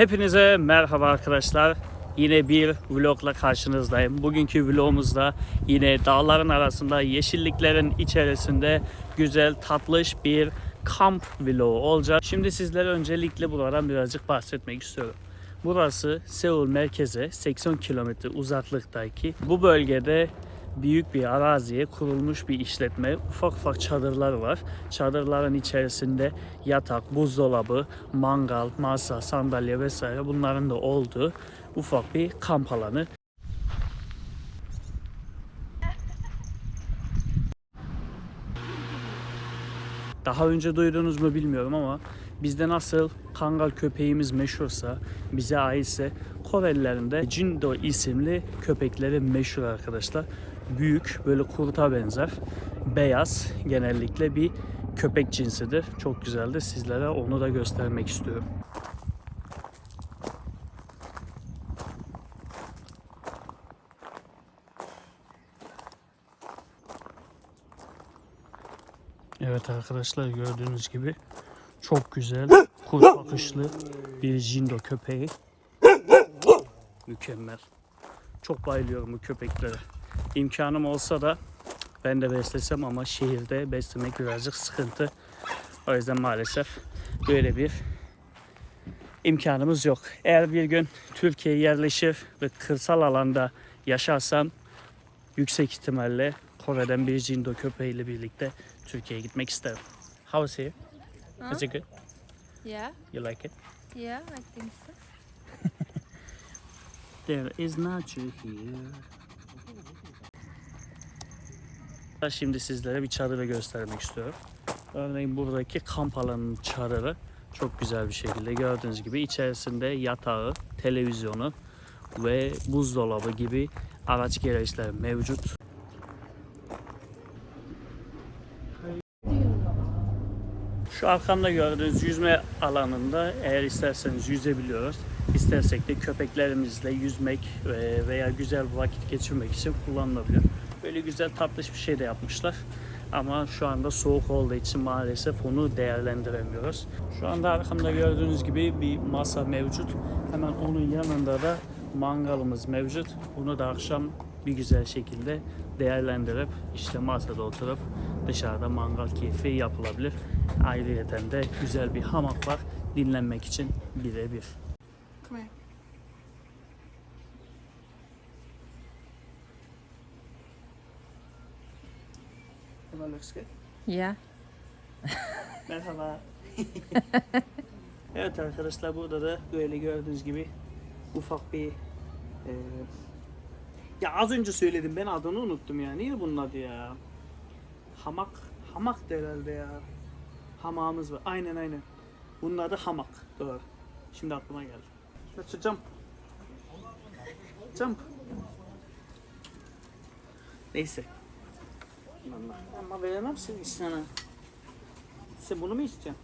Hepinize merhaba arkadaşlar. Yine bir vlogla karşınızdayım. Bugünkü vlogumuzda yine dağların arasında yeşilliklerin içerisinde güzel tatlış bir kamp vlogu olacak. Şimdi sizlere öncelikle buradan birazcık bahsetmek istiyorum. Burası Seul merkeze 80 kilometre uzaklıktaki bu bölgede büyük bir araziye kurulmuş bir işletme. Ufak ufak çadırlar var. Çadırların içerisinde yatak, buzdolabı, mangal, masa, sandalye vesaire bunların da olduğu ufak bir kamp alanı. Daha önce duydunuz mu bilmiyorum ama bizde nasıl kangal köpeğimiz meşhursa, bize aitse Korelilerin de Jindo isimli köpekleri meşhur arkadaşlar. Büyük, böyle kurta benzer, beyaz genellikle bir köpek cinsidir. Çok güzeldir. Sizlere onu da göstermek istiyorum. Evet arkadaşlar gördüğünüz gibi çok güzel kurt bakışlı bir jindo köpeği. Mükemmel. Çok bayılıyorum bu köpeklere. İmkanım olsa da ben de beslesem ama şehirde beslemek birazcık sıkıntı. O yüzden maalesef böyle bir imkanımız yok. Eğer bir gün Türkiye'ye yerleşir ve kırsal alanda yaşarsam yüksek ihtimalle Kore'den bir jindo köpeğiyle birlikte Türkiye'ye gitmek isterim. How is here? Is it good? Yeah, You like it? yeah, I think so. There is Nacho here. Şimdi sizlere bir çadırı göstermek istiyorum. Örneğin buradaki kamp alanının çadırı çok güzel bir şekilde gördüğünüz gibi içerisinde yatağı, televizyonu ve buzdolabı gibi araç gereçler mevcut. Şu arkamda gördüğünüz yüzme alanında eğer isterseniz yüzebiliyoruz. İstersek de köpeklerimizle yüzmek e, veya güzel bir vakit geçirmek için kullanılabilir. Böyle güzel tatlış bir şey de yapmışlar. Ama şu anda soğuk olduğu için maalesef onu değerlendiremiyoruz. Şu anda arkamda gördüğünüz gibi bir masa mevcut. Hemen onun yanında da mangalımız mevcut. Bunu da akşam bir güzel şekilde değerlendirip işte masada oturup dışarıda mangal keyfi yapılabilir. Ayrıyeten de güzel bir hamak var dinlenmek için birebir. Come here. Yeah. Merhaba. evet arkadaşlar burada da böyle gördüğünüz gibi ufak bir e, ya az önce söyledim ben adını unuttum ya. Niye bunun adı ya? Hamak. Hamak da herhalde ya. Hamağımız var. Aynen aynen. Bunun adı hamak. Doğru. Şimdi aklıma geldi. Let's jump. Jump. Neyse. Ama, veremem seni sana. Sen bunu mu istiyorsun?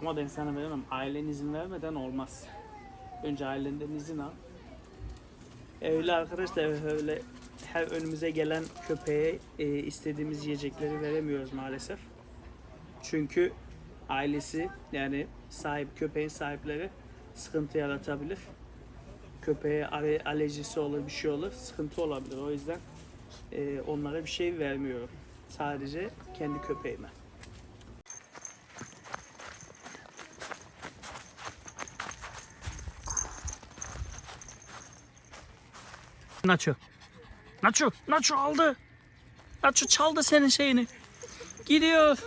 Ama ben sana veremem. Ailen izin vermeden olmaz. Önce ailenden izin al. Öyle arkadaşlar öyle her önümüze gelen köpeğe e, istediğimiz yiyecekleri veremiyoruz maalesef. Çünkü ailesi yani sahip köpeğin sahipleri sıkıntı yaratabilir. Köpeğe ale- alerjisi olur, bir şey olur, sıkıntı olabilir. O yüzden e, onlara bir şey vermiyorum. Sadece kendi köpeğime. Nacho. Nacho, Nacho aldı. Nacho çaldı senin şeyini. Gidiyor.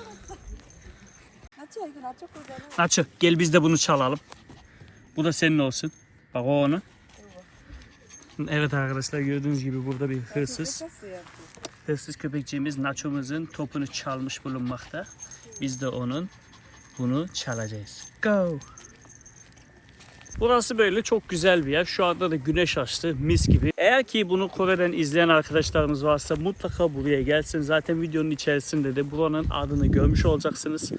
Nacho gel biz de bunu çalalım. Bu da senin olsun. Bak o onun. Evet arkadaşlar gördüğünüz gibi burada bir hırsız. Hırsız köpekçiğimiz Nacho'muzun topunu çalmış bulunmakta. Biz de onun bunu çalacağız. Go! Burası böyle çok güzel bir yer. Şu anda da güneş açtı mis gibi. Eğer ki bunu Kore'den izleyen arkadaşlarımız varsa mutlaka buraya gelsin. Zaten videonun içerisinde de buranın adını görmüş olacaksınız.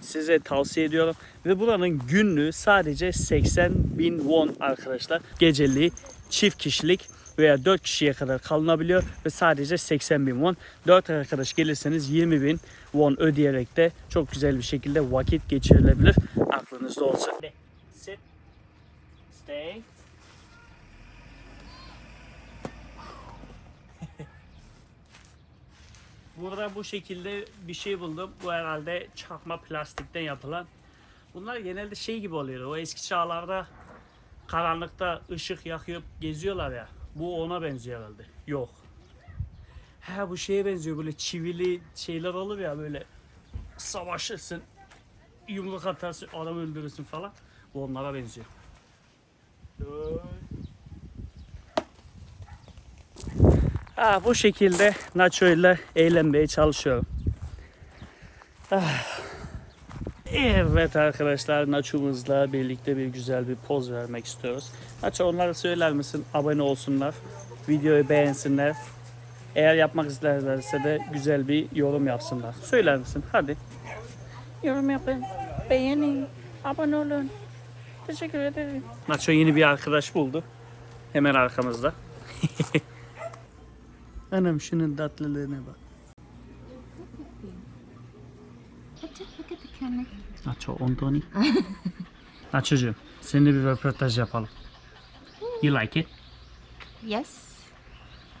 Size tavsiye ediyorum. Ve buranın günlüğü sadece 80 bin won arkadaşlar. Geceliği çift kişilik veya 4 kişiye kadar kalınabiliyor ve sadece 80 bin won. 4 arkadaş gelirseniz 20 bin won ödeyerek de çok güzel bir şekilde vakit geçirilebilir. Aklınızda olsun. Stay. Burada bu şekilde bir şey buldum. Bu herhalde çakma plastikten yapılan. Bunlar genelde şey gibi oluyor. O eski çağlarda karanlıkta ışık yakıp geziyorlar ya. Bu ona benziyor herhalde. Yok. Ha bu şeye benziyor böyle çivili şeyler olur ya böyle savaşırsın yumruk atarsın adam öldürürsün falan. Bu onlara benziyor. Ha, bu şekilde Nacho ile eğlenmeye çalışıyorum. Ah. Evet arkadaşlar Nacho'muzla birlikte bir güzel bir poz vermek istiyoruz. Nacho onlara söyler misin? Abone olsunlar. Videoyu beğensinler. Eğer yapmak isterlerse de güzel bir yorum yapsınlar. Söyler misin? Hadi. Yorum yapın. Beğenin. Abone olun. Teşekkür ederim. Nacho yeni bir arkadaş buldu. Hemen arkamızda. Anam şunun tatlılığına bak. Look at the camera. Nacho Ontoni. Nacho'cum seninle bir röportaj yapalım. You like it? Yes.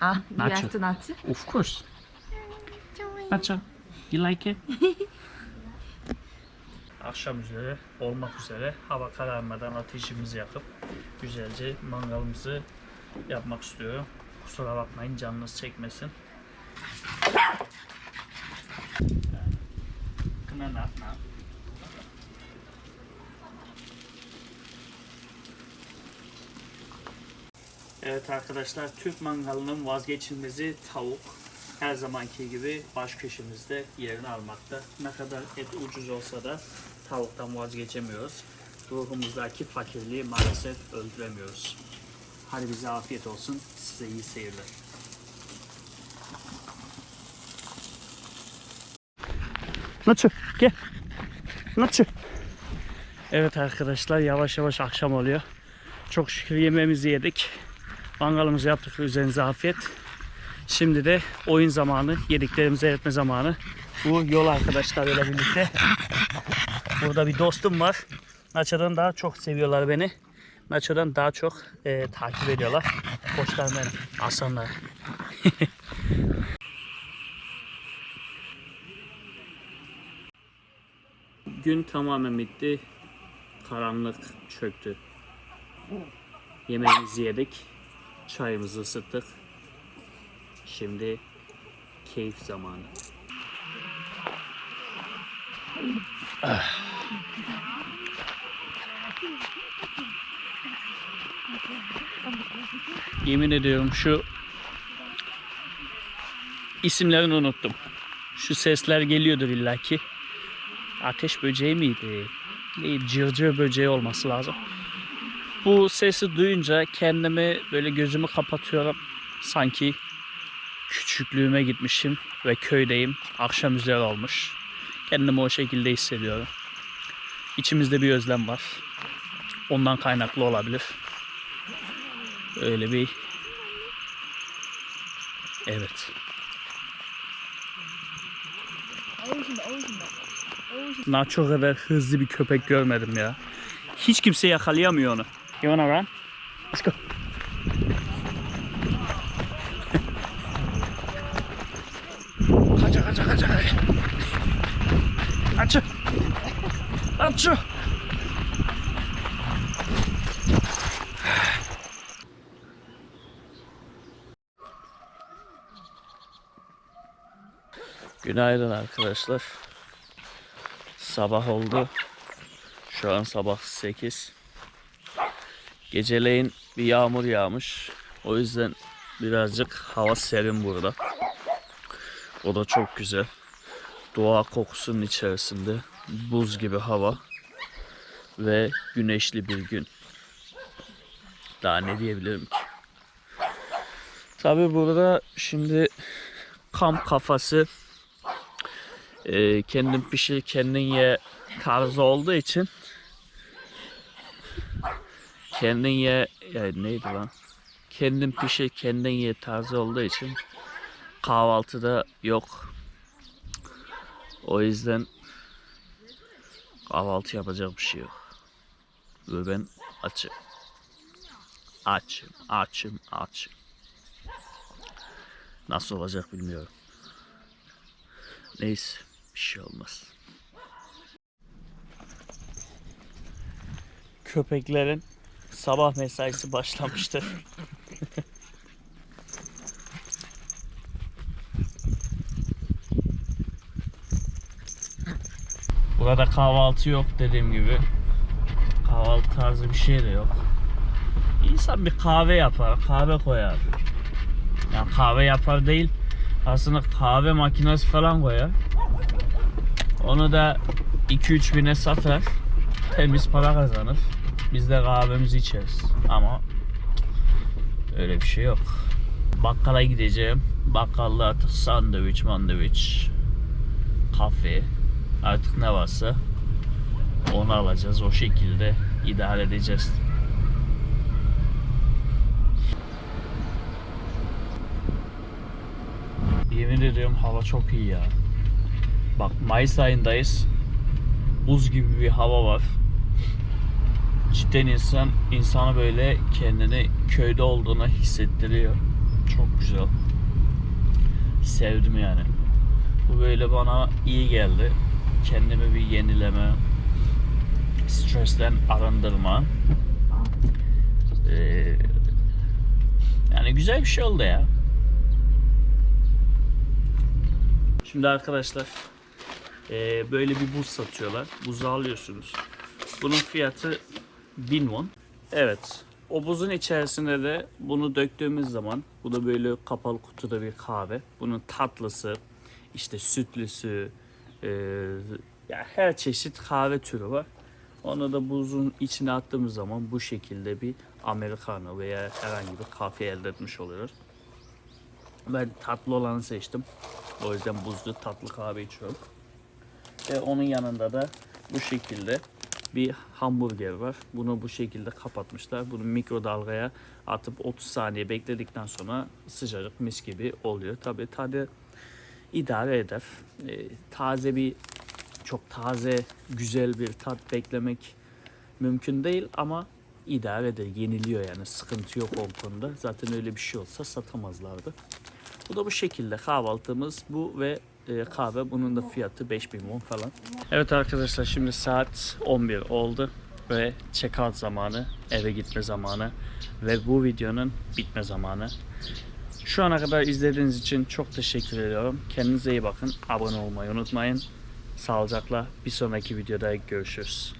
Ah, you Nacho. have to nacho. Of course. Nacho, you like it? Akşam üzere olmak üzere hava kararmadan ateşimizi yakıp güzelce mangalımızı yapmak istiyorum. Kusura bakmayın canınız çekmesin. Kına ne? Evet arkadaşlar Türk mangalının vazgeçilmezi tavuk. Her zamanki gibi baş köşemizde yerini almakta. Ne kadar et ucuz olsa da tavuktan vazgeçemiyoruz. Ruhumuzdaki fakirliği maalesef öldüremiyoruz. Hadi bize afiyet olsun. Size iyi seyirler. Naçı gel. Naçı. Evet arkadaşlar yavaş yavaş akşam oluyor. Çok şükür yemeğimizi yedik. Mangalımızı yaptık. Üzerinize afiyet. Şimdi de oyun zamanı, yediklerimizi eritme zamanı. Bu yol arkadaşlarıyla birlikte. Burada bir dostum var. Naço'dan daha çok seviyorlar beni. Naço'dan daha çok e, takip ediyorlar. Koçlar benim. Aslanlar. Gün tamamen bitti. Karanlık çöktü. Yemeğimizi yedik. Çayımızı ısıttık. Şimdi keyif zamanı. Yemin ediyorum şu isimlerini unuttum. Şu sesler geliyordur illaki. Ateş böceği miydi? Neydi? Cırcır böceği olması lazım. Bu sesi duyunca kendimi böyle gözümü kapatıyorum. Sanki küçüklüğüme gitmişim ve köydeyim. Akşam üzeri olmuş. Kendimi o şekilde hissediyorum. İçimizde bir özlem var. Ondan kaynaklı olabilir. Öyle bir Evet. Nacho kadar hızlı bir köpek görmedim ya. Hiç kimse yakalayamıyor onu. You wanna run? Let's go. Açı. Açı. Günaydın arkadaşlar. Sabah oldu. Şu an sabah 8. Geceleyin bir yağmur yağmış. O yüzden birazcık hava serin burada. O da çok güzel. Doğa kokusunun içerisinde buz gibi hava ve güneşli bir gün. Daha ne diyebilirim ki? Tabi burada şimdi kamp kafası e, kendin pişir kendin ye tarzı olduğu için kendin ye yani neydi lan kendin pişir kendin ye tarzı olduğu için kahvaltıda yok o yüzden kahvaltı yapacak bir şey yok ve ben açım Açım, açım, açım. Nasıl olacak bilmiyorum. Neyse, bir şey olmaz. Köpeklerin sabah mesaisi başlamıştır. Burada kahvaltı yok dediğim gibi. Kahvaltı tarzı bir şey de yok. İnsan bir kahve yapar, kahve koyar. Yani kahve yapar değil, aslında kahve makinesi falan koyar. Onu da 2-3 bine satar, temiz para kazanır. Biz de kahvemizi içeriz. Ama öyle bir şey yok. Bakkala gideceğim. Bakkalda artık sandviç, mandviç, kafe, artık ne varsa onu alacağız. O şekilde idare edeceğiz. Yemin ediyorum hava çok iyi ya. Bak Mayıs ayındayız. Buz gibi bir hava var. Cidden insan insana böyle kendini köyde olduğuna hissettiriyor. Çok güzel. Sevdim yani. Bu böyle bana iyi geldi. Kendimi bir yenileme, stresten arındırma. Ee, yani güzel bir şey oldu ya. Şimdi arkadaşlar ee, böyle bir buz satıyorlar. Buzu alıyorsunuz. Bunun fiyatı 1000 won. Evet. O buzun içerisinde de bunu döktüğümüz zaman bu da böyle kapalı kutuda bir kahve. Bunun tatlısı, işte sütlüsü, ee, ya her çeşit kahve türü var. Onu da buzun içine attığımız zaman bu şekilde bir americano veya herhangi bir kahve elde etmiş oluyoruz. Ben tatlı olanı seçtim. O yüzden buzlu tatlı kahve içiyorum. Ve onun yanında da bu şekilde bir hamburger var. Bunu bu şekilde kapatmışlar. Bunu mikrodalgaya atıp 30 saniye bekledikten sonra sıcacık mis gibi oluyor. Tabi tadı idare eder. Ee, taze bir çok taze güzel bir tat beklemek mümkün değil ama idare eder. Yeniliyor yani sıkıntı yok o konuda. Zaten öyle bir şey olsa satamazlardı. Bu da bu şekilde kahvaltımız bu ve e, kahve bunun da fiyatı 5000 won falan. Evet arkadaşlar şimdi saat 11 oldu ve check out zamanı, eve gitme zamanı ve bu videonun bitme zamanı. Şu ana kadar izlediğiniz için çok teşekkür ediyorum. Kendinize iyi bakın. Abone olmayı unutmayın. Sağlıcakla bir sonraki videoda görüşürüz.